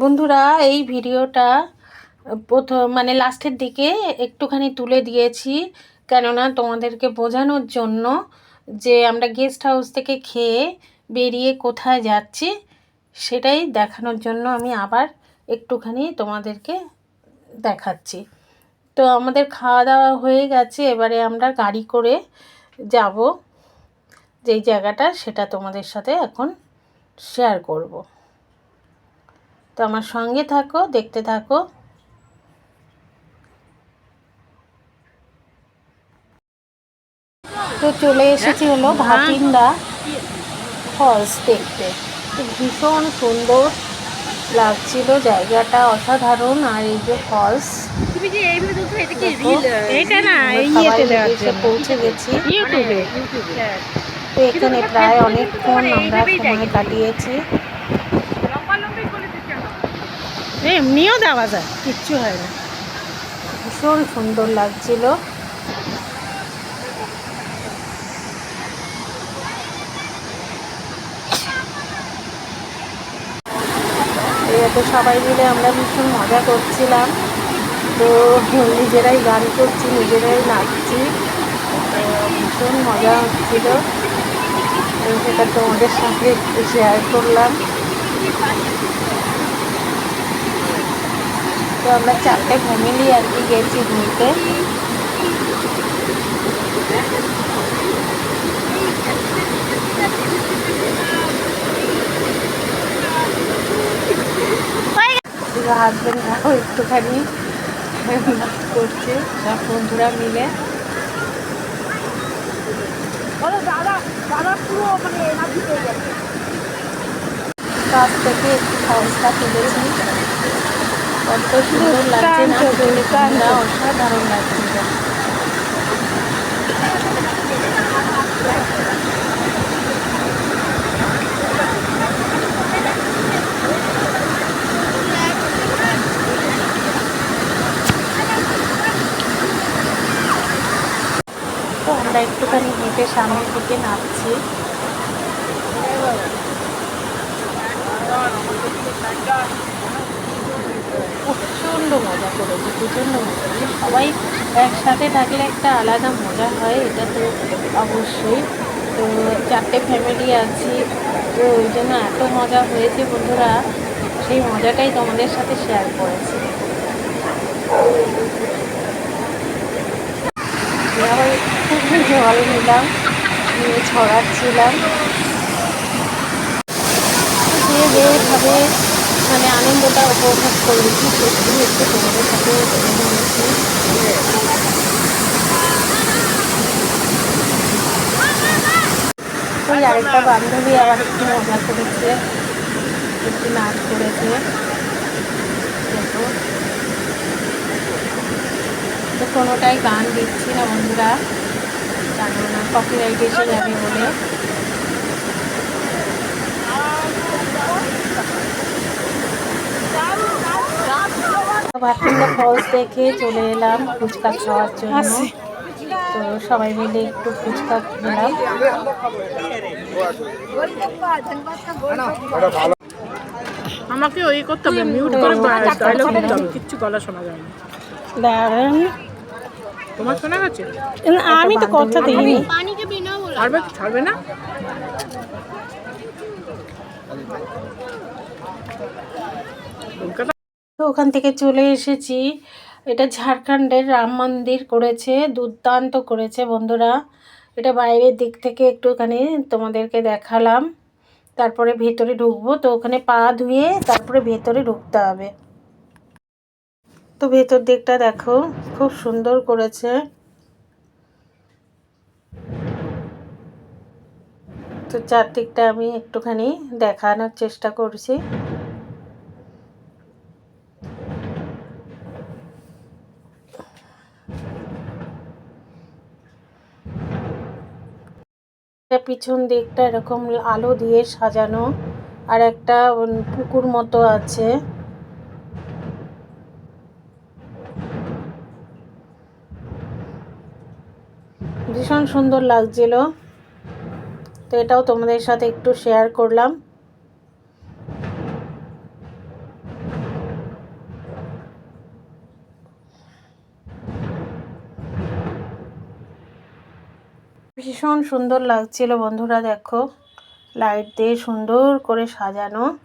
বন্ধুরা, এই ভিডিওটা প্রথম মানে লাস্টের দিকে একটুখানি তুলে দিয়েছি। কেননা তোমাদেরকে বোঝানোর জন্য যে আমরা গেস্ট হাউস থেকে খেয়ে বেরিয়ে কোথায় যাচ্ছি, সেটাই দেখানোর জন্য আমি আবার একটুখানি তোমাদেরকে দেখাচ্ছি। তো আমাদের খাওয়া দাওয়া হয়ে গেছে, এবারে আমরা গাড়ি করে যাব। যেই জায়গাটা, সেটা তোমাদের সাথে এখন শেয়ার করব। তো আমার সঙ্গে থাকো দেখতে থাকো। তো চলে এসেছি হলো ভাটিন্ডা ফলস দেখতে। তো ভীষণ সুন্দর লাগছিল জায়গাটা অসাধারণ। আর এই যে ফলস পৌঁছে গেছি। ইউটিউবে। তো এখানে প্রায় অনেকক্ষণ আমরা সময় কাটিয়েছি লম্বা লম্বাই করে দিতে হবে এমনিও দেওয়া যায়, কিচ্ছু হয় না। ভীষণ সুন্দর লাগছিল। তো সবাই মিলে আমরা ভীষণ মজা করছিলাম। তো নিজেরাই গান করছি, নিজেরাই নাচছি। ভীষণ মজা হচ্ছিল। তো সেটা তোমাদের সাথে একটু শেয়ার করলাম। তো আমরা চারটে ফ্যামিলি আর কি গেছি ঘুরতে হাজবেন্ডরাও একটুখানি করছে সব বন্ধুরা মিলে কাছ থেকে একটু ফলসটা তুলেছি কত লাগছে। অসাধারণ লাগছিল তো আমরা একটুখানি হেঁটে সামনের দিকে নামছি প্রচণ্ড মজা করেছি, প্রচণ্ড মজা করেছি। সবাই একসাথে থাকলে একটা আলাদা মজা হয়, এটা তো অবশ্যই। তো চারটে ফ্যামিলি আছি, তো ওই জন্য এত মজা হয়েছে বন্ধুরা, সেই মজাটাই তোমাদের সাথে শেয়ার করেছি। জল নিলাম, নিয়ে ছড়াচ্ছিলাম। যেভাবে মানে আনন্দটা উপভোগ করেছি সেগুলি একটু তোমাদের সাথে ওই আরেকটা বান্ধবী আবার একটু মজা করেছে, একটু নাচ করেছে। তো কোনোটাই গান দিচ্ছি না বন্ধুরা। কেননা কপিরাইট এসে যাবে বলে। ভাটিন্ডা ফলস দেখে চলে এলাম ফুচকা খাওয়ার জন্য। তো সবাই মিলে একটু ফুচকা খেলাম। আমাকে ওই করতে হবে মিউট করে ডায়লগ দিতে হবে কিচ্ছু গলা শোনা যায় না। দাঁড়ান। তোমার শোনা গেছে? আমি তো কথা দিইনি। পানিকে বিনা বলো। ছাড়বে ছাড়বে না? কলকাতা তো ওখান থেকে চলে এসেছি। এটা ঝাড়খণ্ডের রাম মন্দির করেছে, দুর্দান্ত করেছে বন্ধুরা। এটা বাইরের দিক থেকে একটুখানি তোমাদেরকে দেখালাম। তারপরে ভেতরে ঢুকবো, তো ওখানে পা ধুয়ে তারপরে ভেতরে ঢুকতে হবে। তো ভেতর দিকটা দেখো, খুব সুন্দর করেছে। তো চারদিকটা আমি একটুখানি দেখানোর চেষ্টা করছি। পিছন দিকটা এরকম আলো দিয়ে সাজানো আর একটা পুকুর মতো আছে। ভীষণ সুন্দর লাগছিল। তো এটাও তোমাদের সাথে একটু শেয়ার করলাম। ভীষণ সুন্দর লাগছিল বন্ধুরা, দেখো। লাইট দিয়ে সুন্দর করে সাজানো।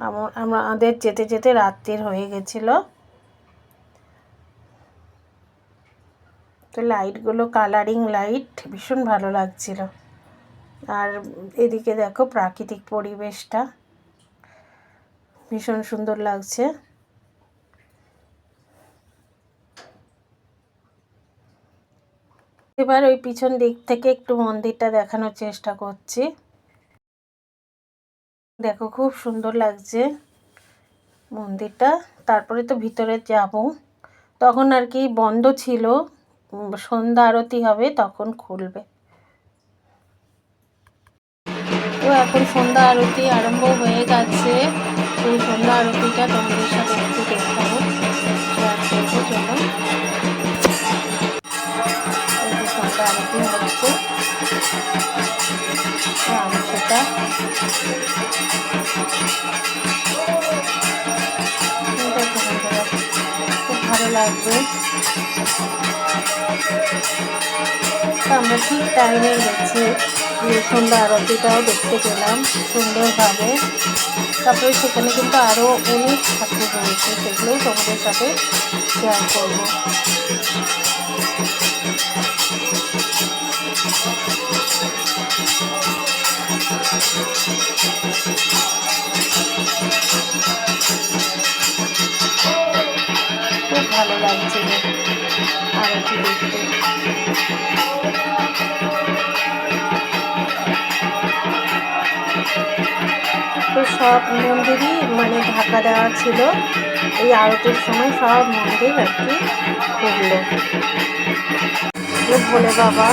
আমা- আমাদের যেতে যেতে রাত্রির হয়ে গেছিল। তো লাইটগুলো কালারিং লাইট ভীষণ ভালো লাগছিল। আর এদিকে দেখো প্রাকৃতিক পরিবেশটা। ভীষণ সুন্দর লাগছে। এবার ওই পিছন দিক থেকে একটু মন্দিরটা দেখানোর চেষ্টা করছি। দেখো, খুব সুন্দর লাগছে মন্দিরটা। তারপরে তো ভিতরে যাব। তখন আর কি বন্ধ ছিল সন্ধ্যা আরতি হবে, তখন খুলবে। তো এখন সন্ধ্যা আরতি আরম্ভ হয়ে গেছে। তো সন্ধ্যা আরতিটা তোমাদের সাথে একটু দেখাবো। চলো। আরতি হচ্ছে। বন্ধুরা, খুব ভালো লাগবে। আমরা ঠিক টাইমে গেছি। সন্ধ্যা আরতিটাও দেখতে পেলাম সুন্দরভাবে। তারপরে সেখানে কিন্তু আরও অনেক ঠাকুর রয়েছে সেগুলোও তোমাদের সাথে শেয়ার করব। খুব ভালো দেখতে। তো সব মন্দিরই মানে ঢাকা দেওয়া ছিল। এই আরতির সময় সব মন্দির আর কি খুললো এগুলো ভোলে বাবা।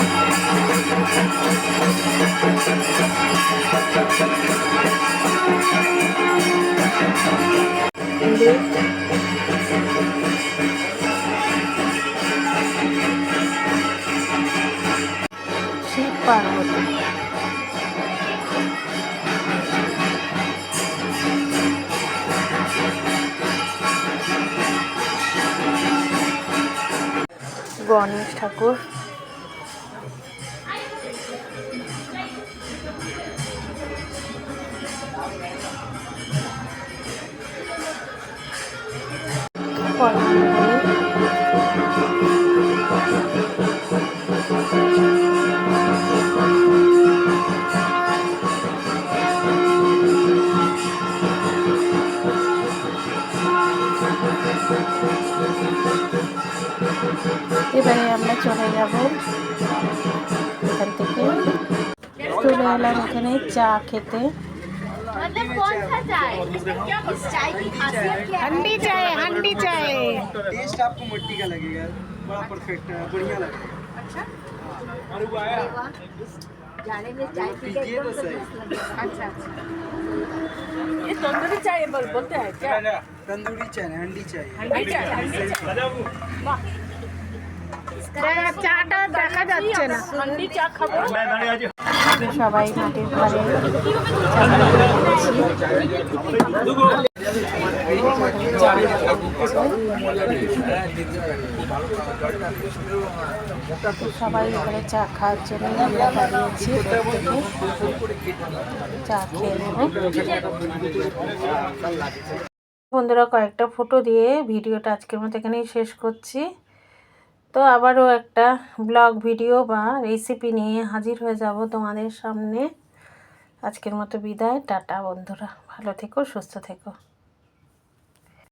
শিব পার্বতী। গণেশ ঠাকুর। কল্যাণী এবারে আমরা চলে যাব এখান থেকে। চলে এলাম এখানে চা খেতে। मतलब कौन सा चाय इस चाय की खासियत क्या है হান্ডি চাই হান্ডি চাই टेस्ट आपको मिट्टी का लगेगा बड़ा परफेक्ट है बढ़िया लगेगा जाने में चाय पी के पीजिए एकदम तो से सही। मस्त लग रहा है। अच्छा अच्छा ये तंदूरी चाय बोल बोलते हैं क्या तंदूरी चाय है, हंडी चाय है। হান্ডি চাই হান্ডি চাই চাটা দেখা যাচ্ছে না হান্ডি চা খাবো সবাই মাটির ঘরে সবাই এখানে চা খাওয়ার জন্য আমরা দাঁড়িয়েছি চা খেয়ে বন্ধুরা, কয়েকটা ফটো দিয়ে ভিডিওটা আজকের মতো এখানেই শেষ করছি। তো আবারও একটা ব্লগ ভিডিও বা রেসিপি নিয়ে হাজির হয়ে যাব তোমাদের সামনে। আজকের মতো বিদায় টাটা বন্ধুরা। ভালো থেকো সুস্থ থেকো।